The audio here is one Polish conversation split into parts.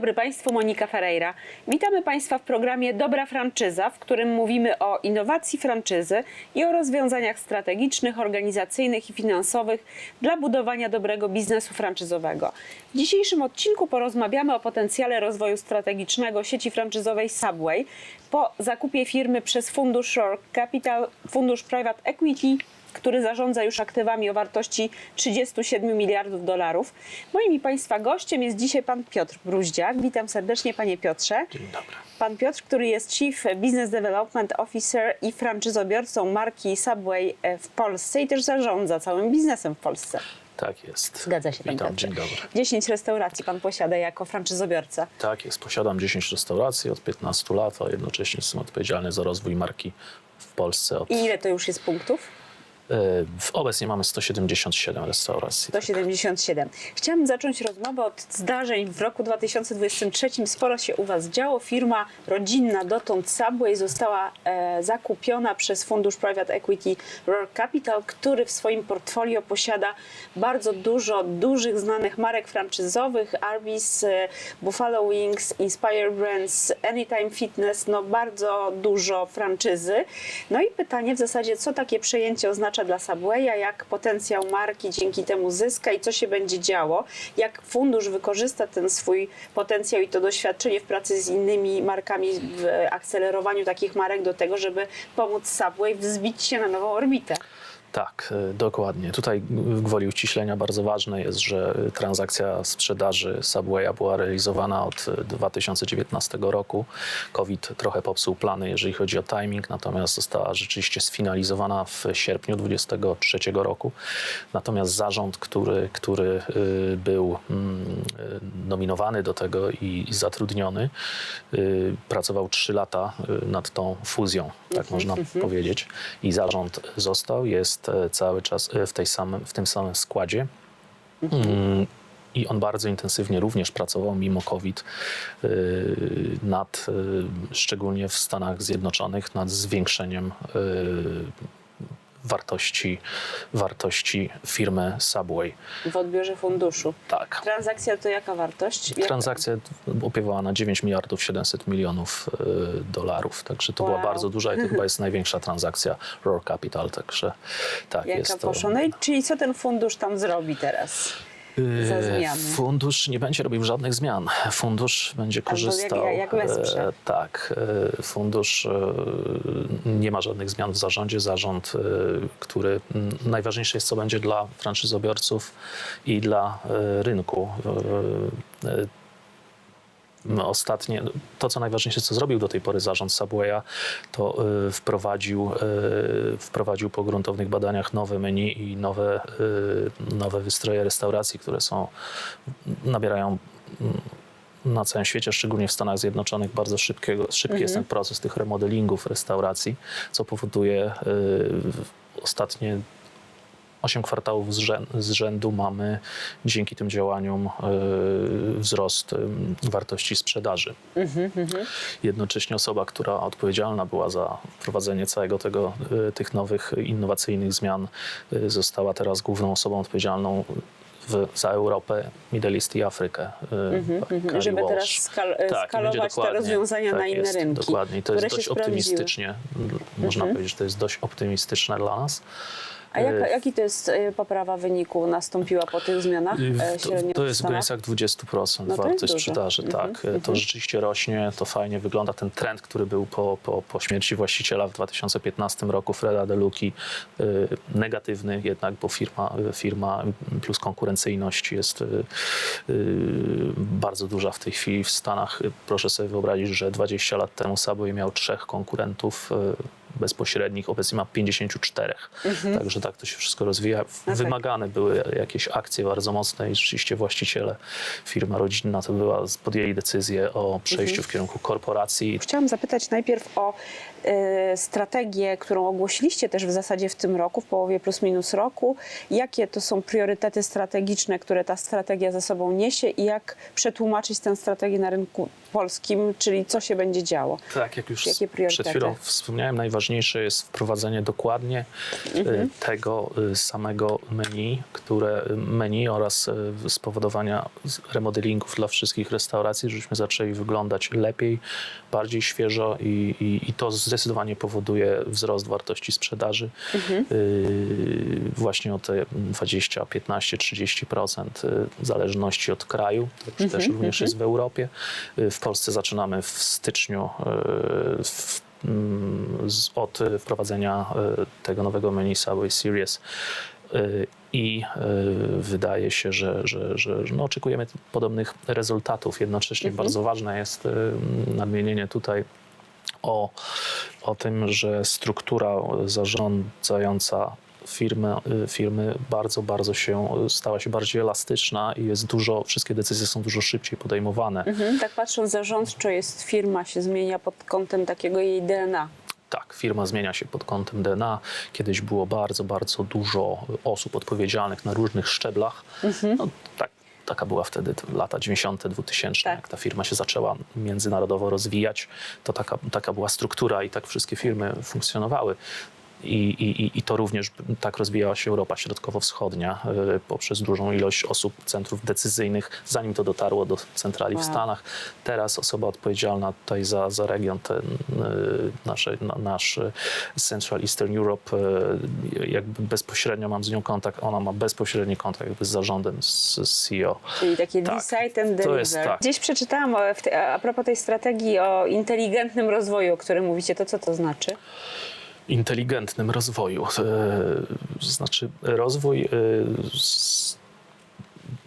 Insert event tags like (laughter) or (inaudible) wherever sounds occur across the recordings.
Dobry Państwu, Monika Ferreira. Witamy Państwa w programie Dobra Franczyza, w którym mówimy o innowacji franczyzy i o rozwiązaniach strategicznych, organizacyjnych i finansowych dla budowania dobrego biznesu franczyzowego. W dzisiejszym odcinku porozmawiamy o potencjale rozwoju strategicznego sieci franczyzowej Subway po zakupie firmy przez fundusz Shore Capital, fundusz Private Equity który zarządza już aktywami o wartości 37 miliardów dolarów. Moim i Państwa gościem jest dzisiaj pan Piotr Bruździak. Witam serdecznie panie Piotrze. Dzień dobry. Pan Piotr, który jest Chief Business Development Officer i franczyzobiorcą marki Subway w Polsce i też zarządza całym biznesem w Polsce. Tak jest. Zgadza się, Witam, Piotrze. dzień dobry. 10 restauracji pan posiada jako franczyzobiorca. Tak jest, posiadam 10 restauracji od 15 lat, a jednocześnie jestem odpowiedzialny za rozwój marki w Polsce. Od, I ile to już jest punktów? E, obecnie mamy 177 restauracji. 177. Chciałam zacząć rozmowę od zdarzeń w roku 2023. Sporo się u Was działo. Firma rodzinna dotąd Subway została e, zakupiona przez fundusz Private Equity Roar Capital, który w swoim portfolio posiada bardzo dużo dużych, znanych marek franczyzowych. Arby's, e, Buffalo Wings, Inspire Brands, Anytime Fitness, no bardzo dużo franczyzy. No i pytanie w zasadzie, co takie przejęcie oznacza dla Subwaya, jak potencjał marki dzięki temu zyska i co się będzie działo, jak fundusz wykorzysta ten swój potencjał i to doświadczenie w pracy z innymi markami, w akcelerowaniu takich marek do tego, żeby pomóc Subway wzbić się na nową orbitę. Tak, e, dokładnie. Tutaj w gwoli uściślenia bardzo ważne jest, że e, transakcja sprzedaży Subwaya była realizowana od e, 2019 roku. COVID trochę popsuł plany, jeżeli chodzi o timing, natomiast została rzeczywiście sfinalizowana w sierpniu 2023 roku. Natomiast zarząd, który, który był mm, nominowany do tego i zatrudniony, pracował 3 lata nad tą fuzją, tak można powiedzieć. I zarząd został, jest e, cały czas e, w, tej samym, w tym samym składzie. Mm, I on bardzo intensywnie również pracował, mimo COVID, y, nad, szczególnie w Stanach Zjednoczonych, nad zwiększeniem wartości, wartości firmy Subway. W odbiorze funduszu. Tak. Transakcja to jaka wartość? Jak- Transakcja opiewała na 9 miliardów 700 milionów y, dolarów, także to była Wow. bardzo duża i to chyba (laughs) jest największa transakcja Roar Capital, także tak Jaka jest to. czyli co ten fundusz tam zrobi teraz? Za Yy, zmiany? Fundusz nie będzie robił żadnych zmian. Fundusz będzie jak- korzystał. jak wesprze. e, tak, e, fundusz e, nie ma żadnych zmian w zarządzie. Zarząd, który najważniejsze jest, co będzie dla franczyzobiorców i dla rynku. M, Ostatnie, to co najważniejsze, co zrobił do tej pory zarząd Subwaya, to y, wprowadził, y, wprowadził po gruntownych badaniach nowe menu i nowe, y, nowe wystroje restauracji, które są, nabierają mm, na całym świecie, szczególnie w Stanach Zjednoczonych, bardzo szybkiego, szybki jest ten proces tych remodelingów restauracji, co powoduje ostatnie 8 kwartałów z, rzę- z rzędu mamy dzięki tym działaniom y, wzrost y, wartości sprzedaży. Jednocześnie osoba, która odpowiedzialna była za wprowadzenie całego tego, y, tych nowych innowacyjnych zmian, została teraz główną osobą odpowiedzialną w, za Europę, Middle East i Afrykę. y, Kari Żeby teraz skal- Tak, skalować te rozwiązania tak na inne jest, rynki, Dokładnie, to jest dość optymistycznie, m, można powiedzieć, że to jest dość optymistyczne dla nas. A jaka, Y, jaki to jest y, poprawa wyniku nastąpiła po tych zmianach e, to, to jest w granicach 20% No wartość sprzedaży, Mhm, tak. To rzeczywiście rośnie, to fajnie wygląda. Ten trend, który był po, po, po śmierci właściciela w 2015 roku, Freda DeLuki, negatywny jednak, bo firma, firma plus konkurencyjność jest bardzo duża w tej chwili w Stanach. Proszę sobie wyobrazić, że 20 lat temu Subway miał trzech konkurentów bezpośrednich, obecnie ma 54. Także tak to się wszystko rozwija. No tak. Wymagane były jakieś akcje bardzo mocne i rzeczywiście właściciele, firma rodzinna to była, podjęli decyzję o przejściu w kierunku korporacji. Chciałam zapytać najpierw o strategię, którą ogłosiliście też w zasadzie w tym roku, w połowie plus minus roku. Jakie to są priorytety strategiczne, które ta strategia ze sobą niesie i jak przetłumaczyć tę strategię na rynku polskim, czyli co się będzie działo? Tak, jak już Jakie priorytety? przed chwilą wspomniałem, najważniejsze jest wprowadzenie dokładnie y, tego y, samego menu, które menu oraz y, spowodowania z- remodelingów dla wszystkich restauracji, żebyśmy zaczęli wyglądać lepiej, bardziej świeżo i, i, i to zdecydowanie powoduje wzrost wartości sprzedaży y, właśnie o te 20, 15, 30% y, w zależności od kraju. To już też również jest w Europie. Y, W Polsce zaczynamy w styczniu y, w, mm, z, od wprowadzenia tego nowego menu Subway Series. I wydaje się, że, że, że no, oczekujemy podobnych rezultatów. Jednocześnie bardzo ważne jest nadmienienie tutaj o, o tym, że struktura zarządzająca firmy, y, firmy bardzo, bardzo się stała się bardziej elastyczna i jest dużo, wszystkie decyzje są dużo szybciej podejmowane. Mhm. Tak patrząc zarządczo jest firma, się zmienia pod kątem takiego jej DNA. Tak, firma zmienia się pod kątem DNA. Kiedyś było bardzo, bardzo dużo osób odpowiedzialnych na różnych szczeblach. No, tak, taka była wtedy lata 90., 2000, Tak. jak ta firma się zaczęła międzynarodowo rozwijać, to taka, taka była struktura i tak wszystkie firmy funkcjonowały. I, i, i- to również tak rozwijała się Europa Środkowo-Wschodnia y, poprzez dużą ilość osób, centrów decyzyjnych, zanim to dotarło do centrali w. Stanach. Teraz osoba odpowiedzialna tutaj za, za region, ten, na, nasz y, Central Eastern Europe, y, jakby bezpośrednio mam z nią kontakt, ona ma bezpośredni kontakt jakby z zarządem, z, CEO. Czyli takie Tak, decide and to deliver. jest tak. Gdzieś przeczytałam a propos tej strategii o inteligentnym rozwoju, o którym mówicie. To co to znaczy? Inteligentnym rozwoju. E, Znaczy rozwój. e,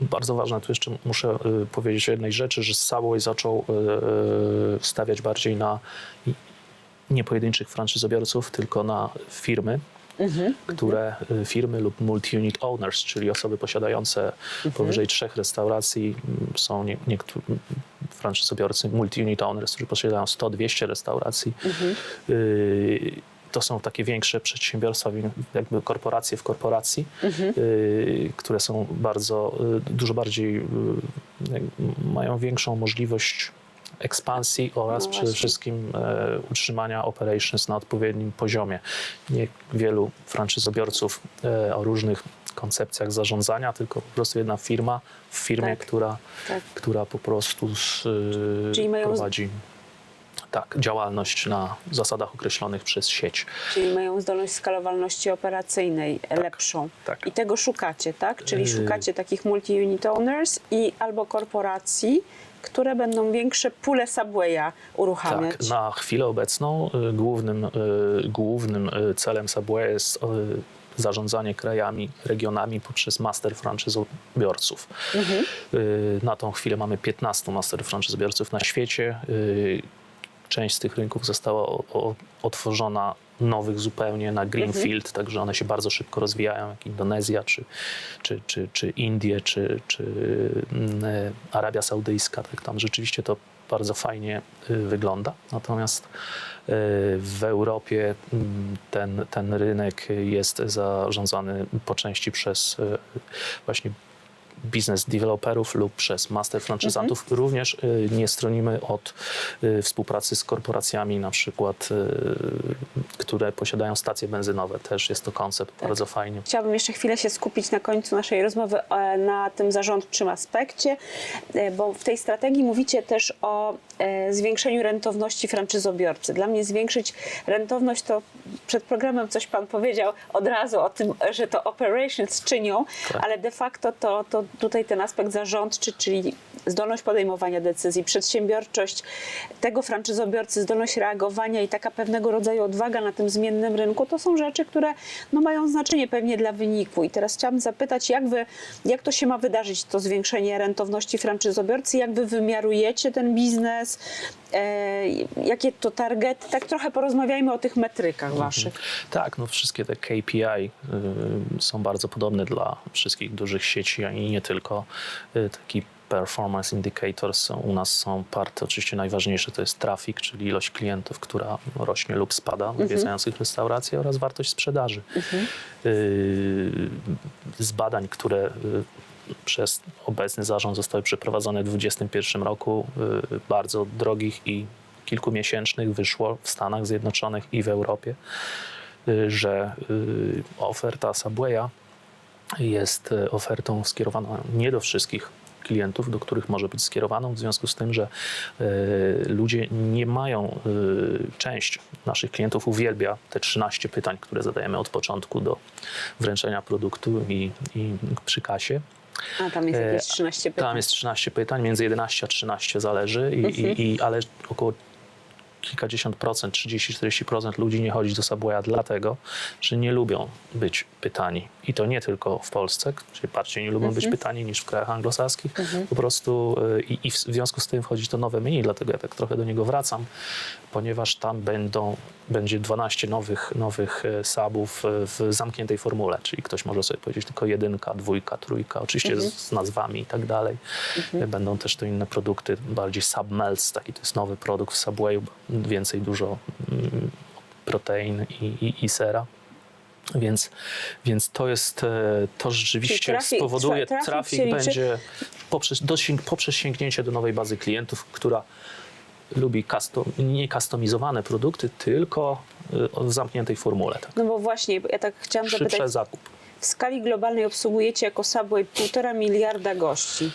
Bardzo ważne, tu jeszcze muszę e, powiedzieć o jednej rzeczy, że Subway zaczął stawiać bardziej na nie pojedynczych franczyzobiorców, tylko na firmy, które e, firmy lub multi-unit owners, czyli osoby posiadające powyżej trzech restauracji, są nie, niektórzy franczyzobiorcy multi-unit owners, którzy posiadają 100-200 restauracji. Y, to są takie większe przedsiębiorstwa, jakby korporacje w korporacji, y, które są bardzo, y, dużo bardziej, y, mają większą możliwość ekspansji oraz No przede wszystkim e, utrzymania operations na odpowiednim poziomie. Nie wielu franczyzobiorców e, o różnych koncepcjach zarządzania, tylko po prostu jedna firma w firmie, Tak. która, Tak. która po prostu z, Czyli mają- prowadzi tak, działalność na zasadach określonych przez sieć. Czyli mają zdolność skalowalności operacyjnej lepszą. tak. I tego szukacie, tak? Czyli Yy. szukacie takich multi-unit owners i albo korporacji, które będą większe pule Subwaya uruchamiać. Tak, na chwilę obecną y, głównym, y, głównym y, celem Subway jest y, zarządzanie krajami, regionami poprzez master franczyzobiorców. Y, Na tą chwilę mamy 15 master franczyzobiorców na świecie. Y, Część z tych rynków została o, o, otworzona nowych zupełnie na Greenfield, także one się bardzo szybko rozwijają, jak Indonezja, czy, czy, czy, czy Indie, czy, czy mm, e, Arabia Saudyjska. Tak tam rzeczywiście to bardzo fajnie y, wygląda. Natomiast y, w Europie mm, ten, ten rynek jest zarządzany po części przez y, właśnie biznes deweloperów lub przez master franczyzantów. Również y, nie stronimy od y, współpracy z korporacjami, na przykład, y, które posiadają stacje benzynowe. Też jest to koncept bardzo fajnie. Chciałabym jeszcze chwilę się skupić na końcu naszej rozmowy e, na tym zarządczym aspekcie, e, bo w tej strategii mówicie też o e, zwiększeniu rentowności franczyzobiorcy. Dla mnie zwiększyć rentowność to przed programem coś Pan powiedział od razu o tym, że to operations czynią, Tak. ale de facto to, to tutaj ten aspekt zarządczy, czyli zdolność podejmowania decyzji, przedsiębiorczość tego franczyzobiorcy, zdolność reagowania i taka pewnego rodzaju odwaga na tym zmiennym rynku, to są rzeczy, które no, mają znaczenie pewnie dla wyniku. I teraz chciałabym zapytać, jak, wy, jak to się ma wydarzyć, to zwiększenie rentowności franczyzobiorcy, jak wy wymiarujecie ten biznes, e, jakie to targety, tak trochę porozmawiajmy o tych metrykach waszych. Tak, no wszystkie te KPI y, są bardzo podobne dla wszystkich dużych sieci, a nie tylko. Y, taki performance indicators u nas są parte, oczywiście najważniejsze to jest trafik, czyli ilość klientów, która rośnie lub spada, odwiedzających restauracje oraz wartość sprzedaży. Y, z badań, które y, przez obecny zarząd zostały przeprowadzone w 2021 roku, y, bardzo drogich i kilkumiesięcznych wyszło w Stanach Zjednoczonych i w Europie, że oferta Subwaya jest ofertą skierowaną nie do wszystkich klientów, do których może być skierowaną, w związku z tym, że e, ludzie nie mają, e, część naszych klientów uwielbia te 13 pytań, które zadajemy od początku do wręczenia produktu i, i przy kasie. A tam jest E, jakieś 13 pytań. Tam jest 13 pytań, między 11 a 13 zależy, i, i, i, ale około kilkadziesiąt procent, 30-40% ludzi nie chodzi do Subwaya dlatego, że nie lubią być pytani. I to nie tylko w Polsce, czyli bardziej nie lubią być pytani niż w krajach anglosaskich. Po prostu y, i, i w związku z tym wchodzi to nowe menu, dlatego ja tak trochę do niego wracam, ponieważ tam będą, będzie 12 nowych, nowych e, subów e, w zamkniętej formule, czyli ktoś może sobie powiedzieć tylko jedynka, dwójka, trójka, oczywiście z, z nazwami i tak dalej. Będą też to inne produkty, bardziej submelts, taki to jest nowy produkt w Subwayu, więcej dużo mm, protein i, i, i sera. Więc, więc to jest, e, to rzeczywiście spowoduje, tra- trafik trafik liczy. będzie poprzez, dosięg, poprzez sięgnięcie do nowej bazy klientów, która lubi custom, nie customizowane produkty, tylko y, w zamkniętej formule. Tak. No bo właśnie, ja tak chciałam Przy zapytać, przezakup. w skali globalnej obsługujecie jako Subway półtora miliarda gości.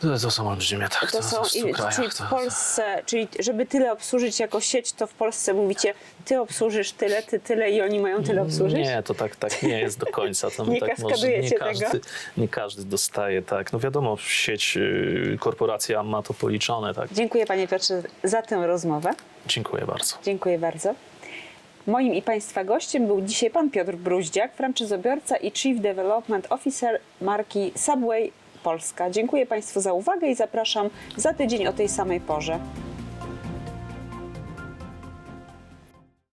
To, to są olbrzymie, tak. To są, w stu i- krajach, czyli to- w Polsce, czyli żeby tyle obsłużyć jako sieć, to w Polsce mówicie, ty obsłużysz tyle, ty tyle i oni mają tyle obsłużyć? Nie, to tak, tak nie jest do końca. To (laughs) Nie tak nie kaskadujecie każdy, tego? nie każdy dostaje, tak. No wiadomo, sieć, y, korporacja ma to policzone, tak. Dziękuję panie Piotrze za tę rozmowę. Dziękuję bardzo. Dziękuję bardzo. Moim i Państwa gościem był dzisiaj pan Piotr Bruździak, franczyzobiorca i Chief Development Officer marki Subway Polska. Dziękuję Państwu za uwagę i zapraszam za tydzień o tej samej porze.